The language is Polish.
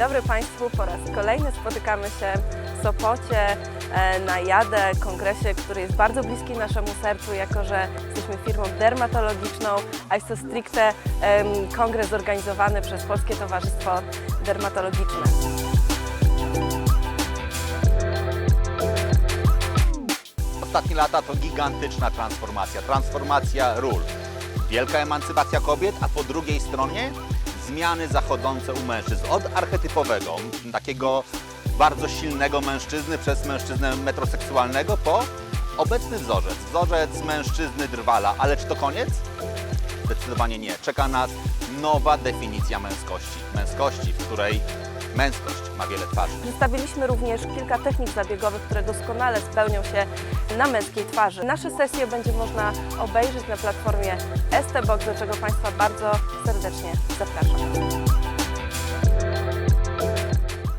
dobry Państwu. Po raz kolejny spotykamy się w Sopocie e, na JADE, kongresie, który jest bardzo bliski naszemu sercu, jako że jesteśmy firmą dermatologiczną, a jest to stricte kongres zorganizowany przez Polskie Towarzystwo Dermatologiczne. Ostatnie lata to gigantyczna transformacja, transformacja ról. Wielka emancypacja kobiet, a po drugiej stronie zmiany zachodzące u mężczyzn. Od archetypowego, takiego bardzo silnego mężczyzny przez mężczyznę metroseksualnego po obecny wzorzec. Wzorzec mężczyzny drwala. Ale czy to koniec? Zdecydowanie nie. Czeka nas nowa definicja męskości. Męskości, w której męskość ma wiele twarzy. Przedstawiliśmy również kilka technik zabiegowych, które doskonale spełnią się na męskiej twarzy. Nasze sesje będzie można obejrzeć na platformie STBox, do czego Państwa bardzo serdecznie zapraszam.